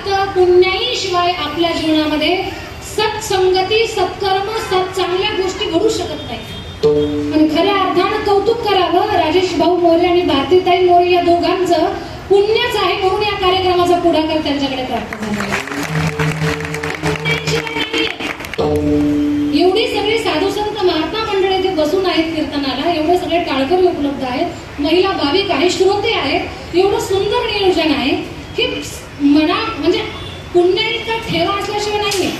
लागतं पुण्याई शिवाय आपल्या जीवनामध्ये सत्संगती सत्कर्म सत चांगल्या गोष्टी घडू शकत नाही आणि खऱ्या अर्थानं कौतुक करावं राजेश भाऊ मोरे आणि भारतीताई मोरे या दोघांचं पुण्यच आहे म्हणून या कार्यक्रमाचा पुढाकार त्यांच्याकडे प्राप्त झाला. एवढी सगळी साधू संत महात्मा मंडळी इथे बसून आहेत कीर्तनाला एवढे सगळे टाळकरी उपलब्ध आहेत. महिला भाविक आहे श्रोते आहेत. एवढं सुंदर नियोजन आहे. की मना म्हणजे पुण्याईचा ठेवा असल्याशिवाय नाहीये.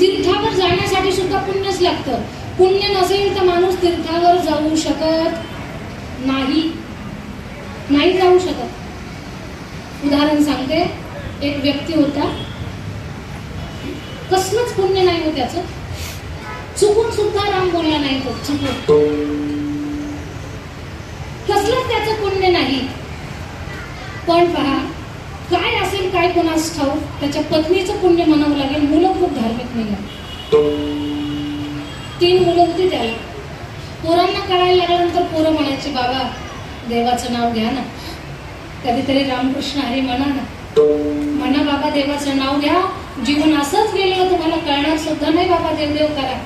तीर्थावर जाण्यासाठी सुद्धा पुण्यच लागतं. पुण्य नसेल तर माणूस तीर्थावर जाऊ शकत नाही. नाही जाऊ शकत. उदाहरण सांगते. एक व्यक्ती होता. कसलंच पुण्य नाही हो त्याचं. चुकून सुद्धा राम बोलला नाही तो. चुकून. कसलंच त्याचं पुण्य नाही. पण पहा काय असेल काय कोणास ठाऊक त्याच्या पत्नीचं पुण्य म्हणावं लागेल मुलं खूप धार्मिक निघाली तीन मुलं होती त्याला. पोरांना कळायला लागल्यानंतर पोरं म्हणायची बाबा देवाचं नाव घ्या ना. कधीतरी रामकृष्ण हरी म्हणा ना. म्हणा बाबा देवाचं नाव घ्या. जीवन असंच गेलं तुम्हाला कळणार सुद्धा नाही बाबा देवदेव करा.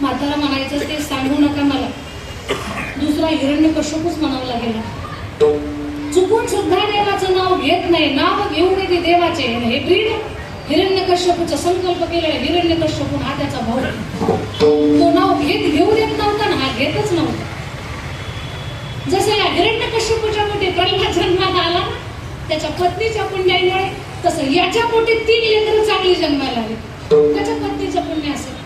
म्हातारा म्हणायचं ते सांगू नका मला. दुसरा हिरण्य कश्यपूच म्हणावं लागेल. चुकून सुद्धा घेत नाही. नाव घेऊन येते देवाचे. हे ब्रीड हिरण्य कश्यपूचा संकल्प केलेला हिरण्य कश्यपून हा त्याचा भाऊ तो नाव घेत घेऊ देत नव्हता ना हा घेतच नव्हता. जसं या हिरण्य कश्यपूच्या पोटी प्रल्हाद जन्मात आला ना त्याच्या पत्नीच्या पुण्यामुळे तसं याच्या पोटी तीन लेकर चांगली जन्माला आली त्याच्या पत्नीचं पुण्य असेल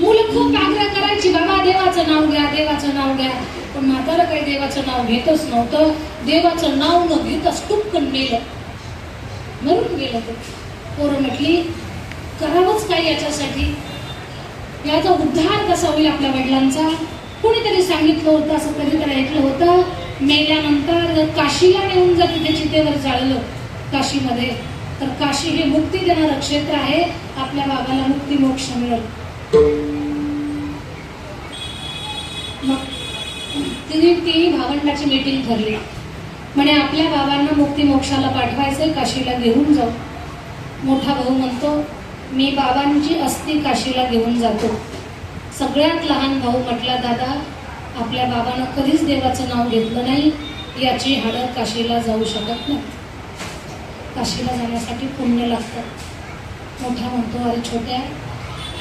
मुलं खूप आग्रह करायची बाबा देवाचं नाव घ्या देवाचं नाव घ्या. पण म्हातारं काही देवाचं नाव घेतच नव्हतं. देवाचं नाव न घेतच टुपकन मेलं. मरून गेलं ते. पोरं म्हटली करावंच काय याच्यासाठी? याचा उद्धार कसा होईल आपल्या वडिलांचा? कुणीतरी सांगितलं होतं असं कधीतरी ऐकलं होतं. मेल्यानंतर काशीला नेऊन जर तिथे चितेवर जाळलं काशीमध्ये तर काशी हे मुक्ती देणारं क्षेत्र आहे. आपल्या बाबाला मुक्ती मोक्ष मिळेल. मग तिने ती भावंडाची मीटिंग ठरली म्हणे आपल्या बाबांना मुक्ती मोक्षाला पाठवायचंय काशीला घेऊन जाऊ मोठा भाऊ म्हणतो मी बाबांची अस्थि काशीला घेऊन जातो. सगळ्यात लहान भाऊ म्हटला दादा आपल्या बाबानं कधीच देवाचं नाव घेतलं नाही याची हाडं काशीला जाऊ शकत नाही काशीला जाण्यासाठी पुण्य लागतं. मोठा म्हणतो अरे छोट्या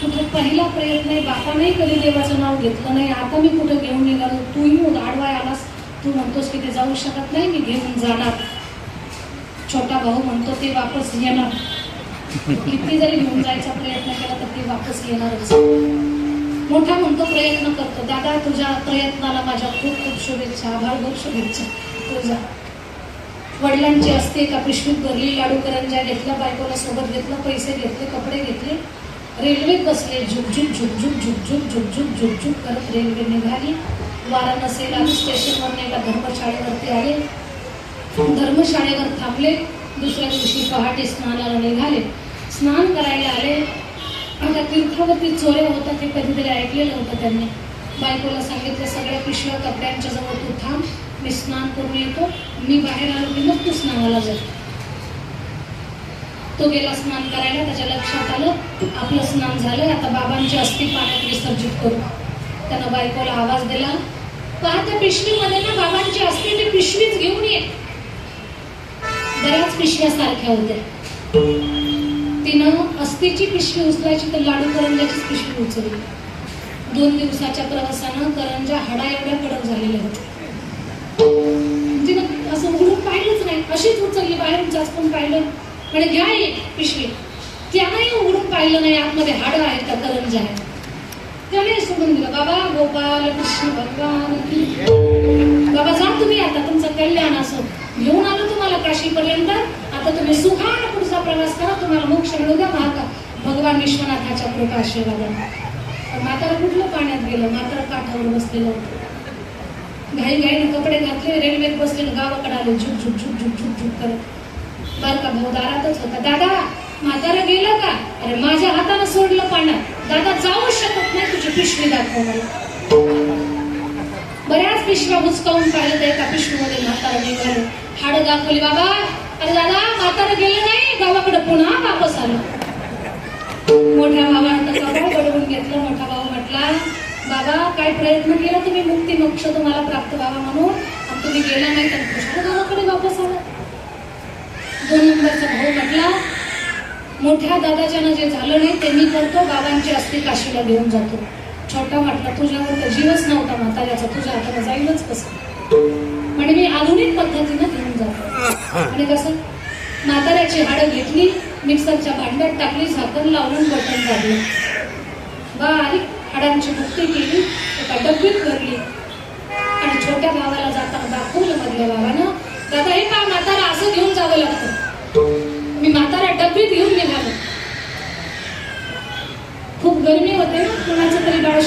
तुझा पहिला प्रयत्न आहे बापाने कधी देवाचं नाव घेतलं नाही आता मी कुठं घेऊन निघालो? तूही आडवाय आलास. तू म्हणतोस की ते जाऊ शकत नाही मी घेऊन जाणार. छोटा भाऊ म्हणतो ते वापस येणार. किती जरी घेऊन जायचा प्रयत्न केला तर ते वापस येणारच. मोठा म्हणतो प्रयत्न करतो. दादा तुझ्या प्रयत्नाला माझ्या खूप खूप शुभेच्छा. आभारभर शुभेच्छा. तुझा वडिलांची असते एका पिशवीत भरली लाडू करंजा घेतला बायकोला सोबत घेतलं पैसे घेतले कपडे घेतले. रेल्वेत बसले झुकझुक झुकझुक झुकझुक झुकझुक झुकझुक करत रेल्वे निघाली वाराणसीला आली स्टेशनवर एका धर्मशाळेवरती आले धर्मशाळेवर थांबले दुसऱ्या दिवशी पहाटे स्नानाला निघाले स्नान करायला आले आता तीर्थावरती चोऱ्या होतात हे कधीतरी ऐकलेलं होतं त्यांनी बायकोला सांगितलं सगळ्या पिशव्या कपड्यांच्या जवळ तू थांब मी स्नान करून येतो मी बाहेर आलो की मग तू स्नानाला जातो तो गेला स्नान करायला त्याच्या लक्षात आलं आपलं स्नान झालं आता बाबांची अस्थि पाण्यात विसर्जित करू. त्यानं बायकोला आवाज दिला पहा त्या पिशवीमध्ये ना बाबांची अस्थि ती पिशवीच घेऊन ये बऱ्याच पिशव्या सारख्या होत्या. तिनं अस्थिची पिशवी उचलायची तर लाडू करंजाचीच पिशवी उचलली. दोन दिवसाच्या प्रवासानं करंजा हडा एवढ्या कडक झालेल्या होत्या. तिनं असं उघडून पाहिलंच नाही. अशीच उचलली बाहेरून पण पाहिलं. आणि घ्या ही पिशवी त्यानंही उघडून पाहिलं नाही आतमध्ये हाडं आहेत का करंजा आहेत. त्याने सोडून दिलं बाबा गोपाल कृष्ण भगवान बाबा जा तुम्ही आता तुमचं कल्याण असो. घेऊन आलो तुम्हाला काशीपर्यंत. आता तुम्ही सुखान पुढचा प्रवास करा तुम्हाला मोक्ष मिळू द्या महाका. भगवान विश्वनाथाच्या कृपा आशीर्वादाने. म्हातारा कुठलं पाण्यात गेलं? म्हातारा काठावर बसलेलं होतं. घाई घाईनं कपडे घातले रेल्वेत बसले गावाकडे आले झुक झुक झुक झुक झुक झुक करत. बारका भाऊ दारातच होता. दादा म्हातारा गेलं का? अरे माझ्या हातानं सोडलं पाण्यात दादा जाऊ शकत नाही तुझी पिशवी दाखव मला. बऱ्याच पिशव्या हुचकावून पाहिलं तर एका पिशवीमध्ये म्हातारा निघालो. हाडं दाखवली बाबा अरे दादा म्हातारा पुन्हा वापस आलो. मोठ्या भावानं तर बडवून घेतलं. मोठा भाऊ म्हटला बाबा काय प्रयत्न केला तुम्ही? मुक्ती मोक्ष तुम्हाला प्राप्त व्हावा म्हणून. तुम्ही गेला नाही तर कृष्ण गावाकडे वापस आला. दोन नंबरचा भाऊ म्हटला मोठ्या दादाच्यानं जे झालं नाही ते मी करतो बाबांची अस्थि काशीला घेऊन जातो. छोटा म्हटला तुझ्यावर तर जीवच नव्हता म्हाताऱ्याचा तुझ्या हाताला जाईलच कसं? म्हणजे मी आधुनिक पद्धतीनं घेऊन जातो. आणि कसं? म्हाताऱ्याची हाडं घेतली मिक्सरच्या भांड्यात टाकली झाकण लावून बटन दाबलं. बारीक हाडांची मुक्ती केली एका डब्बीत भरली. आणि छोट्या भावाला जाताना दाखवलं मधल्या भावानं दादा हे का म्हातारा असं घेऊन जावं लागतं. मी म्हातारा डब्बीत घेऊन निघालो खूप गरमी होते ना कुणाचं तरी बाळ